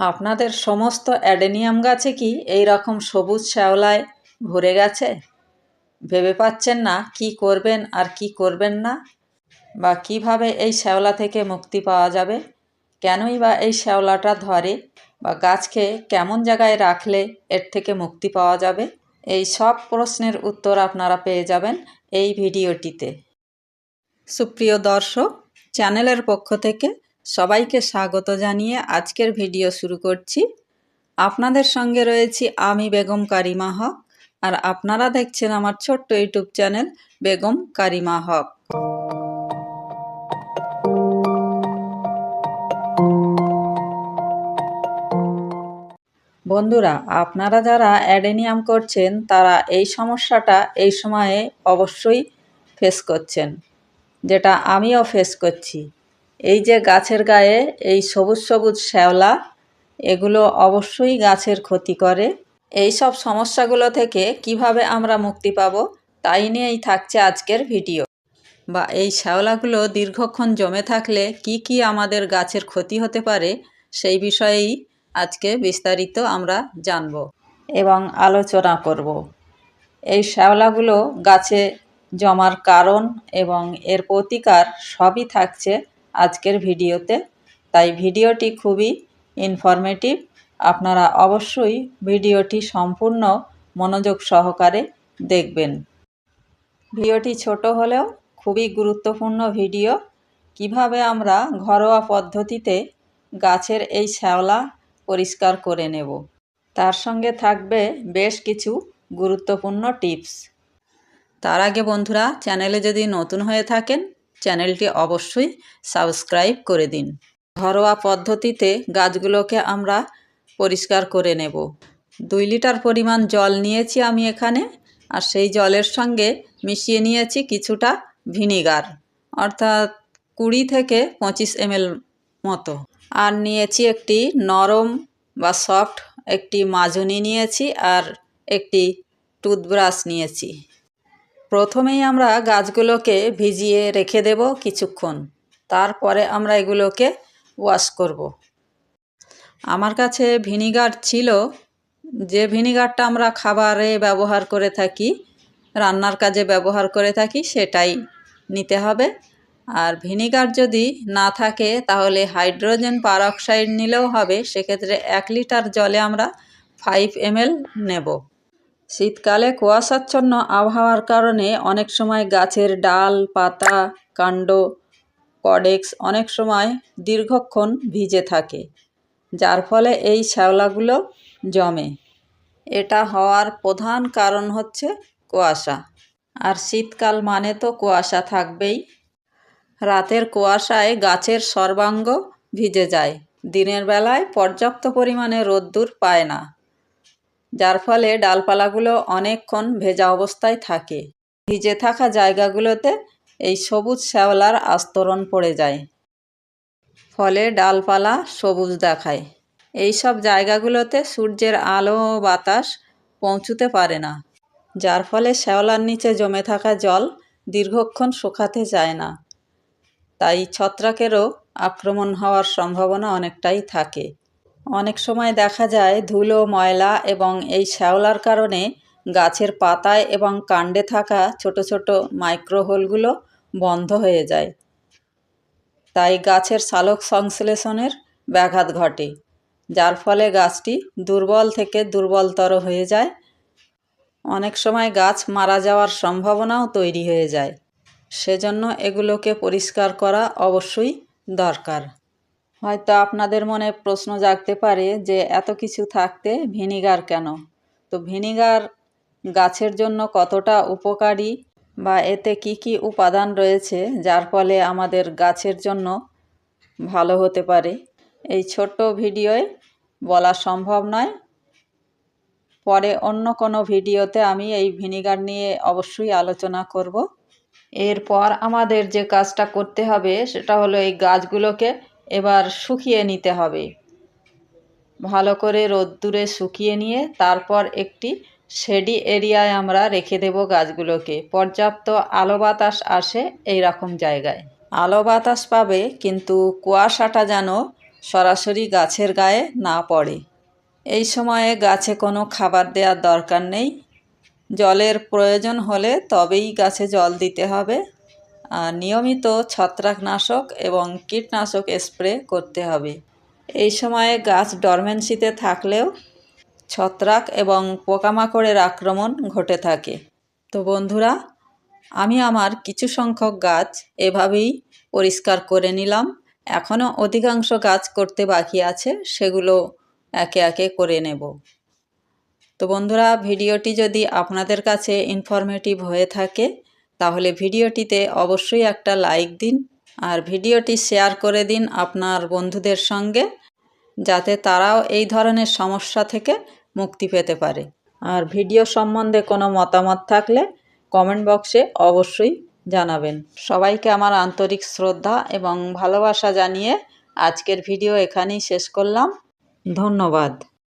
আপনাদের সমস্ত অ্যাডেনিয়াম গাছে কি এই রকম সবুজ শ্যাওলায় ভরে গেছে? ভেবে পাচ্ছেন না কি করবেন আর কি করবেন না? বা কীভাবে এই শ্যাওলা থেকে মুক্তি পাওয়া যাবে? কেনই বা এই শ্যাওলাটা ধরে বা গাছকে কেমন জায়গায় রাখলে এর থেকে মুক্তি পাওয়া যাবে? এই সব প্রশ্নের উত্তর আপনারা পেয়ে যাবেন এই ভিডিওটিতে। সুপ্রিয় দর্শক, চ্যানেলের পক্ষ থেকে সবাইকে স্বাগত জানিয়ে আজকের ভিডিও শুরু করছি। আপনাদের সঙ্গে রয়েছি আমি বেগম কারিমা হক আর আপনারা দেখছেন আমার ছোট্ট ইউটিউব চ্যানেল বেগম কারিমা হক। বন্ধুরা, আপনারা যারা অ্যাডেনিয়াম করছেন, তারা এই সমস্যাটা এই সময়ে অবশ্যই ফেস করছেন, যেটা আমিও ফেস করছি। এই যে গাছের গায়ে এই সবুজ সবুজ শ্যাওলা, এগুলো অবশ্যই গাছের ক্ষতি করে। এই সব সমস্যাগুলো থেকে কীভাবে আমরা মুক্তি পাব, তাই নিয়েই থাকছে আজকের ভিডিও। বা এই শ্যাওলাগুলো দীর্ঘক্ষণ জমে থাকলে কি কি আমাদের গাছের ক্ষতি হতে পারে, সেই বিষয়েই আজকে বিস্তারিত আমরা জানব এবং আলোচনা করব। এই শ্যাওলাগুলো গাছে জমার কারণ এবং এর প্রতিকার সবই থাকছে আজকের ভিডিওতে। তাই ভিডিওটি খুবই ইনফরমেটিভ আপনারা অবশ্যই ভিডিওটি সম্পূর্ণ মনোযোগ সহকারে দেখবেন। ভিডিওটি ছোট হলেও খুবই গুরুত্বপূর্ণ ভিডিও। কীভাবে আমরা ঘরোয়া পদ্ধতিতে গাছের এই শ্যাওলা পরিষ্কার করে নেব? তার সঙ্গে থাকবে বেশ কিছু গুরুত্বপূর্ণ টিপস। তার আগে বন্ধুরা, চ্যানেলে যদি নতুন হয়ে থাকেন চ্যানেলটি অবশ্যই সাবস্ক্রাইব করে দিন। ঘরোয়া পদ্ধতিতে গাছগুলোকে আমরা পরিষ্কার করে নেব। দুই লিটার পরিমাণ জল নিয়েছি আমি এখানে, আর সেই জলের সঙ্গে মিশিয়ে নিয়েছি কিছুটা ভিনিগার, অর্থাৎ কুড়ি থেকে পঁচিশ এমএল মতো। আর নিয়েছি একটি নরম বা সফট একটি মাজুনি নিয়েছি, আর একটি টুথব্রাশ নিয়েছি। প্রথমেই আমরা গাছগুলোকে ভিজিয়ে রেখে দেব কিছুক্ষণ। তারপরে আমরা এগুলোকে ওয়াশ করব। আমার কাছে ভিনিগার ছিল। যে ভিনিগারটা আমরা খাবারে ব্যবহার করে থাকি, রান্নার কাজে ব্যবহার করে থাকি, সেটাই নিতে হবে। আর ভিনিগার যদি না থাকে, তাহলে হাইড্রোজেন পারঅক্সাইড নিলেও হবে। সেক্ষেত্রে এক লিটার জলে আমরা ফাইভ এমএল নেব। শীতকালে কুয়াশাচ্ছন্ন আবহাওয়ার কারণে অনেক সময় গাছের ডাল, পাতা, কাণ্ড, কডেক্স অনেক সময় দীর্ঘক্ষণ ভিজে থাকে, যার ফলে এই শ্যাওলাগুলো জমে। এটা হওয়ার প্রধান কারণ হচ্ছে কুয়াশা। আর শীতকাল মানে তো কুয়াশা থাকবেই। রাতের কুয়াশায় গাছের সর্বাঙ্গ ভিজে যায়। দিনের বেলায় পর্যাপ্ত পরিমাণে রোদ্দুর পায় না। যার ফলে ডালপালাগুলো অনেকক্ষণ ভেজা অবস্থায় থাকে। ভিজে থাকা জায়গাগুলোতে এই সবুজ শ্যাওলার আস্তরণ পড়ে যায়। ফলে ডালপালা সবুজ দেখায়। এই সব জায়গাগুলোতে সূর্যের আলো ও বাতাস পৌঁছতে পারে না, যার ফলে শ্যাওলার নিচে জমে থাকা জল দীর্ঘক্ষণ শুকাতে যায় না। তাই ছত্রাকেরও আক্রমণ হওয়ার সম্ভাবনা অনেকটাই থাকে। অনেক সময় দেখা যায় ধুলো, ময়লা এবং এই শ্যাওলার কারণে গাছের পাতায় এবং কাণ্ডে থাকা ছোট ছোট মাইক্রোহোলগুলো বন্ধ হয়ে যায়। তাই গাছের সালোক সংশ্লেষণের ব্যাঘাত ঘটে, যার ফলে গাছটি দুর্বল থেকে দুর্বলতর হয়ে যায়। অনেক সময় গাছ মারা যাওয়ার সম্ভাবনাও তৈরি হয়ে যায়। সেজন্য এগুলোকে পরিষ্কার করা অবশ্যই দরকার। হয়তো আপনাদের মনে প্রশ্ন জাগতে পারে যে এত কিছু থাকতে ভিনিগার কেন? তো ভিনিগার গাছের জন্য কতটা উপকারী বা এতে কি কি উপাদান রয়েছে যার ফলে আমাদের গাছের জন্য ভালো হতে পারে? এই ছোট্ট ভিডিওয় বলা সম্ভব নয়। পরে অন্য কোনো ভিডিওতে আমি এই ভিনিগার নিয়ে অবশ্যই আলোচনা করব। এরপর আমাদের যে কাজটা করতে হবে সেটা হলো এই গাছগুলোকে এবার শুকিয়ে নিতে হবে। ভালো করে রোদ্দুরে শুকিয়ে নিয়ে তারপর একটি শেডি এরিয়ায় আমরা রেখে দেব গাছগুলোকে। পর্যাপ্ত আলো বাতাস আসে এই রকম জায়গায়। আলো বাতাস পাবে, কিন্তু কুয়াশাটা যেন সরাসরি গাছের গায়ে না পড়ে। এই সময়ে গাছে কোনো খাবার দেওয়ার দরকার নেই। জলের প্রয়োজন হলে তবেই গাছে জল দিতে হবে। নিয়মিত ছত্রাকনাশক এবং কীটনাশক স্প্রে করতে হবে। এই সময়ে গাছ ডরমেন্সিতে থাকলেও ছত্রাক এবং পোকামাকড়ের আক্রমণ ঘটে থাকে। তো বন্ধুরা, আমি আমার কিছু সংখ্যক গাছ এভাবেই পরিষ্কার করে নিলাম। এখনও অধিকাংশ গাছ করতে বাকি আছে, সেগুলো একে একে করে নেব। তো বন্ধুরা, ভিডিওটি যদি আপনাদের কাছে ইনফরমেটিভ হয়ে থাকে তাহলে ভিডিওটিতে অবশ্যই একটা লাইক দিন আর ভিডিওটি শেয়ার করে দিন আপনার বন্ধুদের সঙ্গে যাতে তারাও এই ধরনের সমস্যা থেকে মুক্তি পেতে পারে। আর ভিডিও সম্বন্ধে কোনো মতামত থাকলে কমেন্ট বক্সে অবশ্যই জানাবেন। সবাইকে আমার আন্তরিক শ্রদ্ধা এবং ভালোবাসা জানিয়ে আজকের ভিডিও এখানেই শেষ করলাম। ধন্যবাদ।